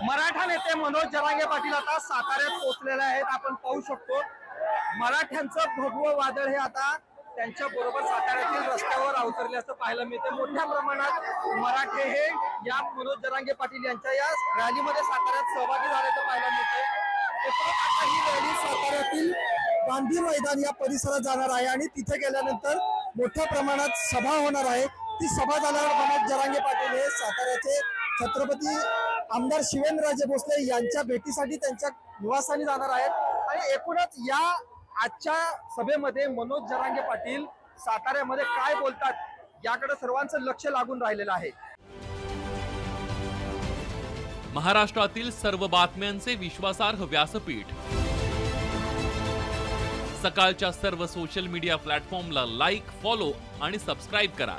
मराठा नेते मनोज जरांगे पाटील आता साताऱ्यात पोहोचलेले आहेत. आपण पाहू शकतो मराठ्यांचं भगवं वादळ हे आता त्यांच्या बरोबर साताऱ्यातील रस्त्यावर अवतरल्याचं पाहायला मिळते मोठ्या प्रमाणात मराठे हे या मनोज जरांगे पाटील यांच्या या रॅलीमध्ये साताऱ्यात सहभागी झाल्याचं पाहायला मिळते आता ही रॅली साताऱ्यातील गांधी मैदान या परिसरात जाणार आहे आणि तिथे गेल्यानंतर मोठ्या प्रमाणात सभा होणार आहे. ती सभा झाल्यावर मनोज जरांगे पाटील हे साताऱ्याचे छत्रपती आमदार शिवेंद्रराजे भोसले यांच्या भेटीसाठी त्यांच्या निवासस्थानी जाणार आहेत. आणि एकूणच या आजच्या सभेमध्ये मनोज जरांगे पाटील साताऱ्यामध्ये काय बोलतात याकडे सर्वांचं लक्ष लागून राहिलेलं आहे. महाराष्ट्रातील सर्व बातम्यांचे विश्वासार्ह व्यासपीठ. सकाळच्या सर्व सोशल मीडिया प्लॅटफॉर्मला लाईक फॉलो आणि सबस्क्राईब करा.